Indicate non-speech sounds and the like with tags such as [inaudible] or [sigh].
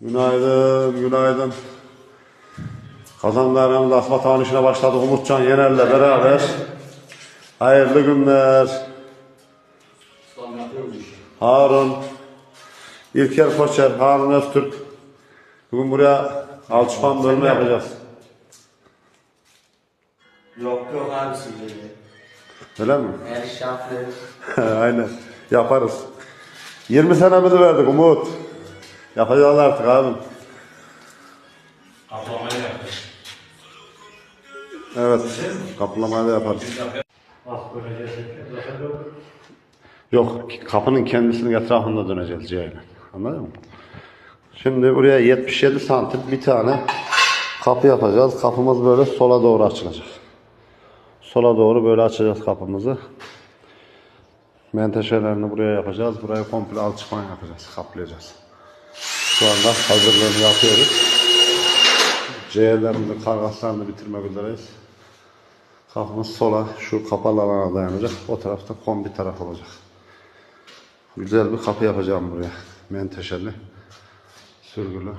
Günaydın, günaydın. Kazanlarımız asfalt tavan işine başladık Umutcan Yener'le beraber. Hayırlı günler. Harun, İlker Koçer, Harun Öztürk. Bugün buraya alçıpan bölümü yapacağız. Yok yok abi sizleri. Öyle mi? Her şartlı. [laughs] Aynen. Yaparız. 20 senemizi verdik Umut. Yapacağız artık abim. Kaplamayı yaptık. Evet. Kaplamayı da yaparız. Ah böyle cesetler. Yok, kapının kendisinin etrafında döneceğiz Ceylan. Anladın mı? Şimdi buraya 77 santim bir tane kapı yapacağız. Kapımız böyle sola doğru açılacak. Sola doğru böyle açacağız kapımızı. Menteşelerini buraya yapacağız. Burayı komple alçıpan yapacağız. Kaplayacağız. Şu anda hazırlığını yapıyoruz. C'lerini de kargaslarını bitirmek üzereyiz. Kapımız sola şu kapalı alana dayanacak. O tarafta kombi taraf olacak. Güzel bir kapı yapacağım buraya. Menteşeli. Sürgülü.